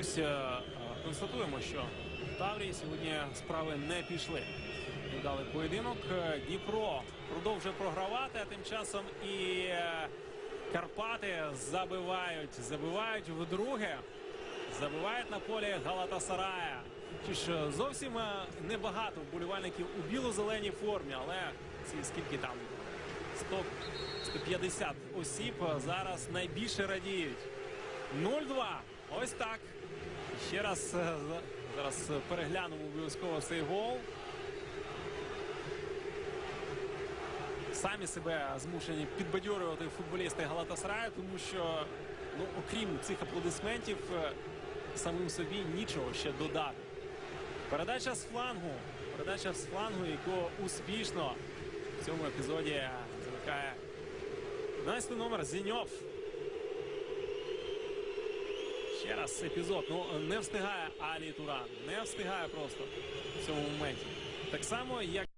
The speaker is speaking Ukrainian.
Ось е, е, констатуємо, що в Таврії сьогодні справи не пішли. Дали поєдинок. Е, Дніпро продовжує програвати, а тим часом і Карпати забивають. Забивають вдруге. Забивають на полі Галатасарая. Чи ж зовсім небагато вболівальників у біло-зеленій формі, але ці скільки там 100, 150 осіб зараз найбільше радіють. 0-2. Ось так. Ще раз е, зараз е, переглянемо обов'язково цей гол. Самі себе змушені підбадьорювати футболісти Галатасараю, тому що, ну, окрім цих аплодисментів, е, самим собі нічого ще додати. Передача з флангу. Передача з флангу, яку успішно в цьому епізоді замикає 12 номер Зіньов. Ще раз епізод. Ну не встигає Алі Туран. Не встигає просто в цьому моменті. Так само, як.